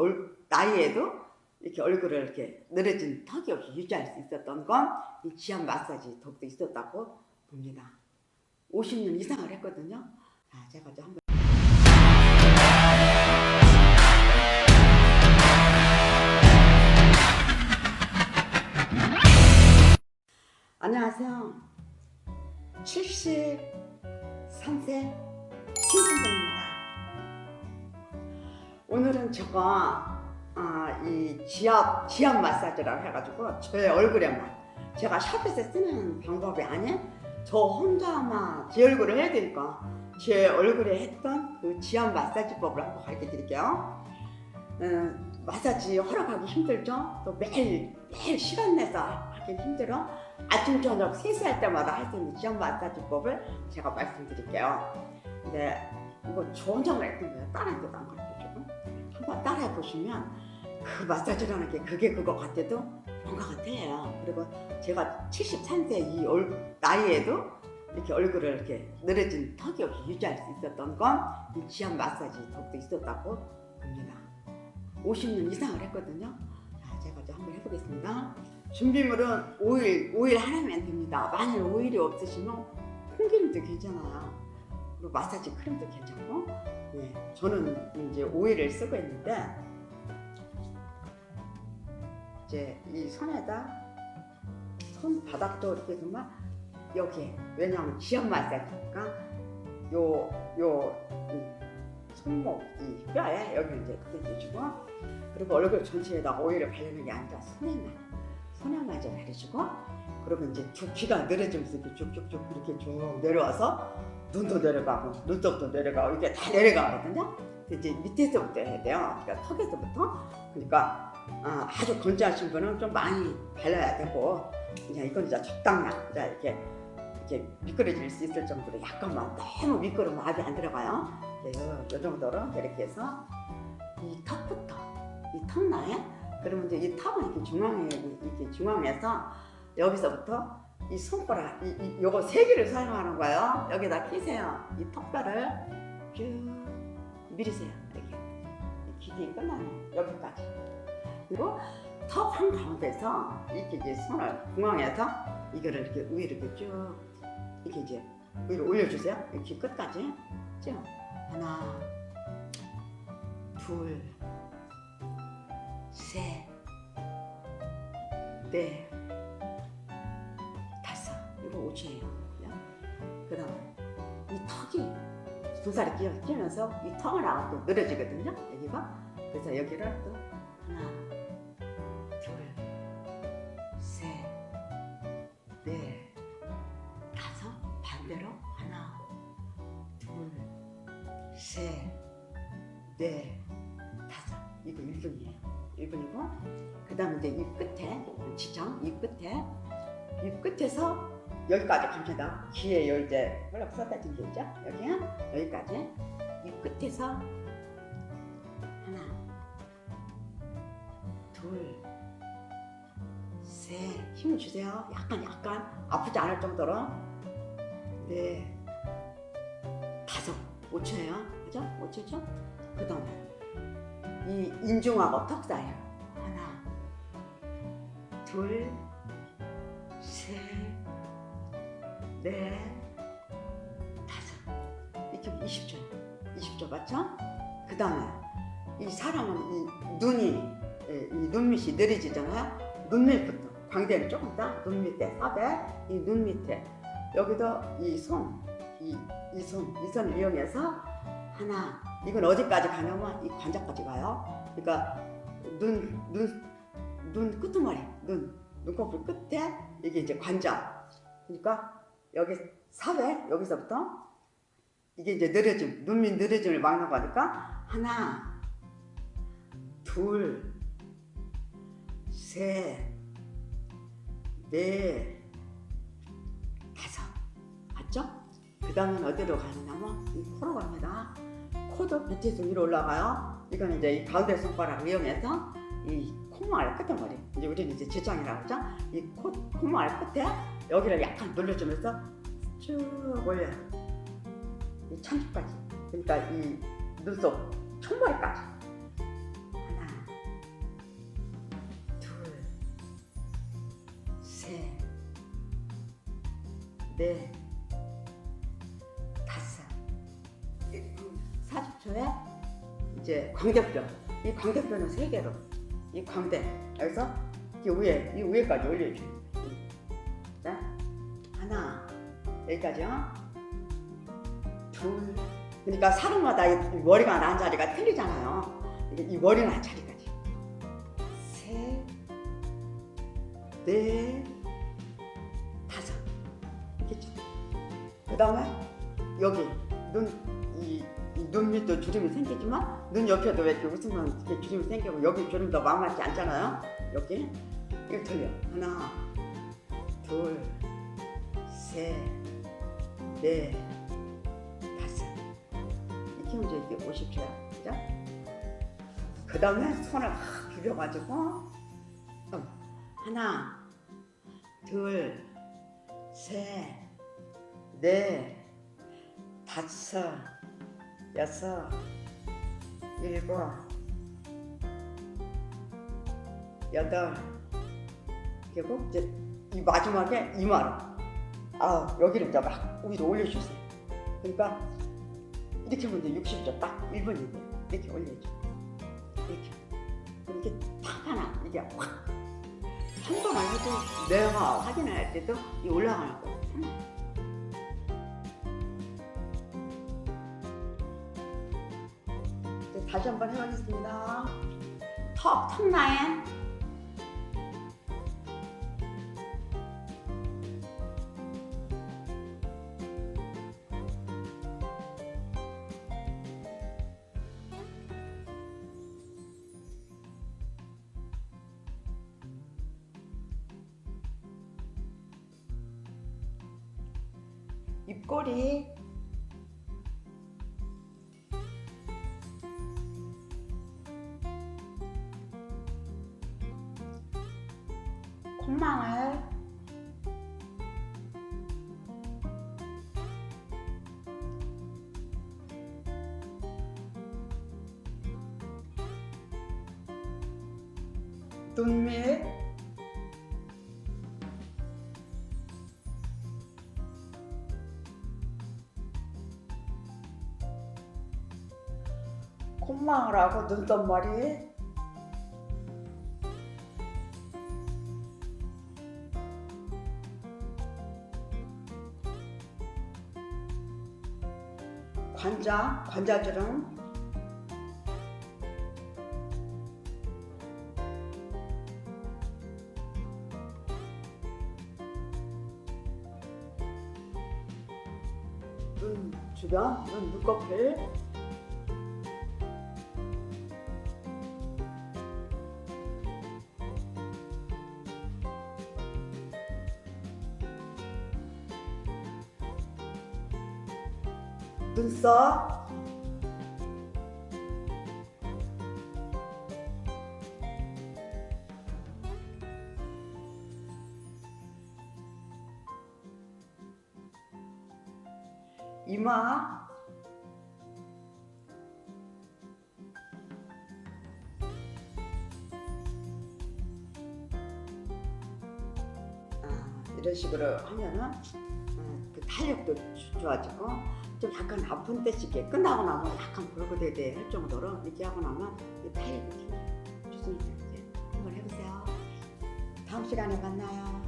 얼- 나이에도 이렇게 얼굴을 이렇게 늘어진 턱이 없이 유지할 수 있었던 건 이 지압 마사지 덕도 있었다고 봅니다. 50년 이상을 했거든요. 자, 제가 좀 한번 안녕하세요. 73세 김선동입니다. 오늘은 제가 아, 이 지압 지압 마사지라고 해가지고 제 얼굴에만 제가 샵에서 쓰는 방법이 아닌 저 혼자만 제 얼굴을 해야 되니까 제 얼굴에 했던 그 지압 마사지법을 한번 가르쳐 드릴게요. 음, 마사지 허락하기 힘들죠? 또 매일 매일 시간 내서 하기 힘들어. 아침 저녁 세수할 때마다 할 수 있는 지압 마사지법을 제가 말씀드릴게요. 근데 이거 조정을 했던 거예요. 다른 데도 안 가르쳐주고 따라해 보시면 그 마사지라는 게 그게 그거 같아도 뭔가 같아요. 그리고 제가 73세 이 얼, 나이에도 이렇게 얼굴을 이렇게 늘어진 턱이 없이 유지할 수 있었던 건 이 지압 마사지 덕도 있었다고 봅니다. 50년 이상을 했거든요. 자, 제가 좀 한번 해보겠습니다. 준비물은 오일, 오일 하나면 됩니다. 만일 오일이 없으시면 콩기름도 괜찮아요. 그리고 마사지 크림도 괜찮고, 예, 저는 이제 오일을 쓰고 있는데, 이제 이 손에다 손바닥도 이렇게 정말 여기에 왜냐하면 지압 마사지니까 요 요 손목 이 뼈에 여기 이제 이렇게 주고 그리고 얼굴 전체에다 오일을 바르는 게 아니라 손에만 손에만 좀 바르시고 그리고 이제 두피가 늘어지면서 이렇게 쭉쭉쭉 이렇게 쭉 내려와서 눈도 내려가고 눈썹도 내려가고 이게 다 내려가거든요. 이제 밑에서부터 해야 돼요. 그러니까 턱에서부터. 그러니까 아, 아주 건조하신 분은 좀 많이 발라야 되고 그냥 이건 이제 적당량 이제 이렇게 이렇게 미끄러질 수 있을 정도로 약간만 너무 미끄러면 압이 안 들어가요. 네, 정도로 이렇게 해서 이 턱부터 이 턱라인 그러면 이제 이 턱은 이렇게 중앙에 이렇게 중앙에서 여기서부터 이 손가락 이, 이 요거 세 개를 사용하는 거예요. 여기다 끼세요. 이 턱뼈를 쭉 밀으세요. 이 기둥이 끝나면 여기까지 그리고 턱 한 가운데서 이렇게 이제 손을 중앙에서 이거를 이렇게 위로 이렇게 쭉 이렇게 이제 위로 올려주세요. 이렇게 끝까지 쭉 하나, 둘, 셋, 넷, 다섯. 이거 오천이에요. 그 다음에 이 턱이 두 살이 끼어, 끼면서 이 턱을 하고 또 늘어지거든요. 여기가. 그래서 여기를 또 하나, 둘, 셋, 넷, 다섯. 반대로 하나, 둘, 셋, 넷, 다섯. 이거 1분이에요. 1분이고, 그 다음에 이제 이 끝에, 지정, 이 끝에, 이 끝에서 여기까지 갑니다. 귀에 요 이제 홀락 쏟아진 게 있죠? 여기, 여기까지. 이 끝에서 하나, 둘, 셋. 힘을 주세요. 약간, 약간. 아프지 않을 정도로. 네. 다섯. 5초예요. 그죠? 5초죠? 그 다음에 이 인중하고 턱 사이에 하나, 둘, 셋, 이렇게 20초. 20초 맞죠? 그 다음에 이 사람은 이 눈이 예, 이 눈밑이 느려지잖아요. 눈 밑부터 광대는 조금 더, 눈 밑에 삽에 이 눈 밑에 여기도 이 손, 이, 이 손, 이 손을 이용해서 하나, 이건 어디까지 가냐면 이 관자까지 가요. 그러니까 눈, 눈, 눈 끄트머리, 눈, 눈꺼풀 끝에 이게 이제 관자. 그러니까 여기 삽에 여기서부터 이게 이제 느려짐, 눈밑 느려짐을 막는 거니까 하나, 둘, 셋, 넷, 다섯. 맞죠? 그 다음엔 어디로 가느냐면 이 코로 갑니다. 코도 밑에서 위로 올라가요. 이건 이제 이 가운데 손가락을 이용해서 이 콧망알 끝에머리. 이제 우리는 이제 지장이라고 하죠. 이 코, 콧망알 끝에 여기를 약간 눌러주면서 쭉 올려요. 이 천주까지. 그러니까 이 눈썹 총머리까지. 하나, 둘, 셋, 넷, 다섯. 40초에 이제 광대뼈. 이 광대뼈는 세 개로. 이 광대. 여기서 이 위에, 이 위에까지 올려줘요. 여기까지요. 둘. 그러니까 사람마다 이 머리가 난 자리가 틀리잖아요. 이 머리 난 자리까지. 셋, 넷, 다섯. 이렇게 그 다음에 여기 눈, 눈 밑도 주름이 생기지만 눈 옆에도 왜 이렇게 웃으면 이렇게 주름이 생기고 여기 주름도 만만치 않잖아요. 여기 이거 돌려. 하나, 둘, 셋, 이렇게 하면 이제 이게 50초야. 그죠? 그 다음에 손을 확 비벼가지고 음, 하나, 둘, 셋, 넷, 다섯, 여섯, 일곱, 여덟, 그리고 이제 이 마지막에 이마로 아 여기를 이제 막 위로 올려주세요. 그러니까 이렇게 하면 이제 60초 딱 1분인데 이렇게 올려줘. 이렇게 이렇게 탁 하나 이게 확 한 번만 해도 내가 확인할 때도 이 올라가는 거. 다시 한번 해보겠습니다. 턱, 턱 라인. 입꼬리. 콧망울. 눈밑 콧망울하고 눈동머리 관자 관자주름. 눈 주변 눈 눈꺼풀 눈썹 이마. 아, 이런 식으로 하면은 탄력도 주- 좋아지고 좀 약간 아픈 데씩 끝나고 나면 약간 벌거대대 할 정도로 이렇게 하고 나면 이 탄력이 좋습니다. 이제 한번 해보세요. 다음 시간에 만나요.